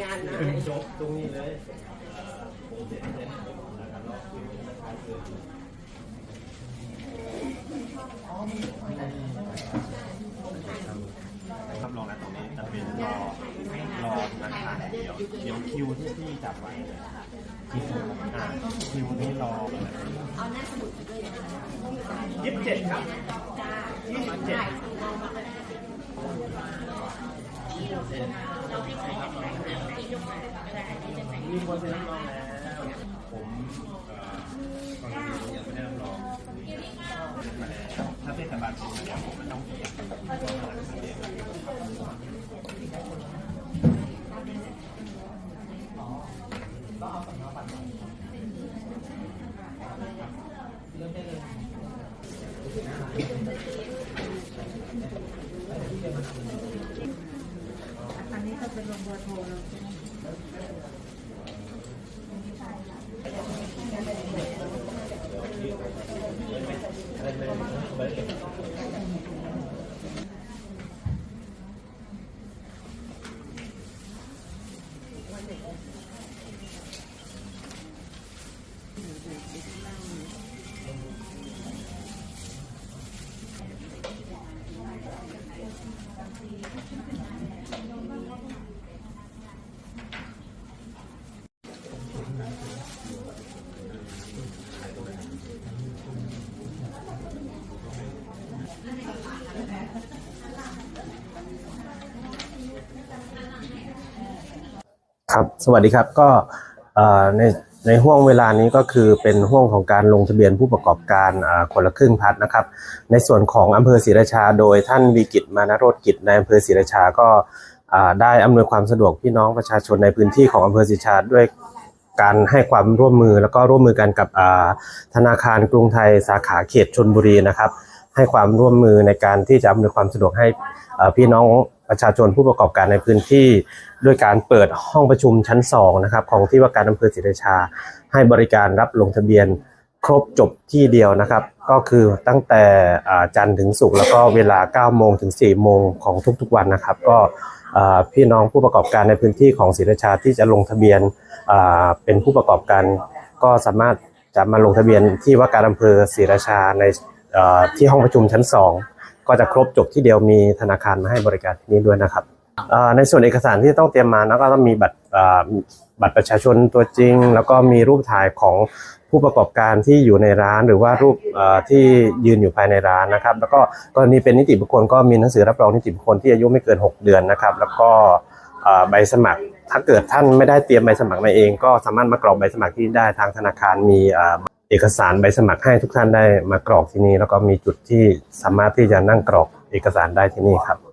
งานนะจบตรงนี้เลยรับรองนะตรงนี้จะเป็นรอรอนาคารเดียวเดี๋ยวคิวที่พี่จับไว้เนี่ยคิวอ่าคิวนี้รอยี่สิบเจ็ดครับยี่สิบเจ็ดมีค นเซ็นรับรองแล้วผมเอ่อกรณีนี้ยังไม่ได้รับรองถ้าเทศบาลเป็นอย่างผมมันต้องเขียนอันนี้ก็เป็นลงบอร์โทรเราใช่ไหม Thank you. ครับ สวัสดีครับก็ในในห่วงเวลานี้ก็คือเป็นห่วงของการลงทะเบียนผู้ประกอบการคนละครึ่งพัดนะครับ ในส่วนของอำเภอศรีราชา โดยท่านวีกิจมานโรธกิจในอำเภอศรีราชาก็ได้อำนวยความสะดวกพี่น้องประชาชนในพื้นที่ของอำเภอศรีราชาด้วยการให้ความร่วมมือแล้วก็ร่วมมือกันกับธนาคารกรุงไทยสาขาเขตชนบุรีนะครับ ให้ความร่วมมือในการที่จะอำนวยความสะดวกให้พี่น้องประชาชนผู้ประกอบการในพื้นที่ ด้วยการเปิดห้องประชุมชั้น 2 นะครับ ของที่ว่าการอำเภอศรีราชา ให้บริการรับลงทะเบียนครบจบที่เดียวนะครับ ก็คือตั้งแต่จันทร์ถึงศุกร์แล้วก็เวลา 9 โมงถึง 4 โมงของทุกๆวันนะครับ ก็พี่น้องผู้ประกอบการในพื้นที่ของศรีราชาที่จะลงทะเบียนเป็นผู้ประกอบการก็สามารถจะมาลงทะเบียนที่ว่าการอำเภอศรีราชาในที่ห้องประชุมชั้น 2 ก็จะครบจบที่เดียวมีธนาคารมาให้บริการที่นี้ด้วยนะครับ ในส่วนเอกสารที่ต้องเตรียมมานะก็ต้องมีบัตรบัตรประชาชนตัวจริง แล้วก็มีรูปถ่ายของผู้ประกอบการที่อยู่ในร้านหรือว่ารูปที่ยืนอยู่ภายในร้านนะครับ แล้วก็กรณีเป็นนิติบุคคลก็มีหนังสือรับรองนิติบุคคลที่อายุไม่เกิน 6 เดือนนะครับ แล้วก็ใบสมัครถ้าเกิดท่านไม่ได้เตรียมใบสมัครมาเอง ก็สามารถมากรอกใบสมัครที่ได้ทางธนาคารมีเอกสารใบสมัครให้ทุกท่านได้มากรอกที่นี่แล้วก็มีจุดที่สามารถที่จะนั่งกรอกเอกสารได้ที่นี่ครับ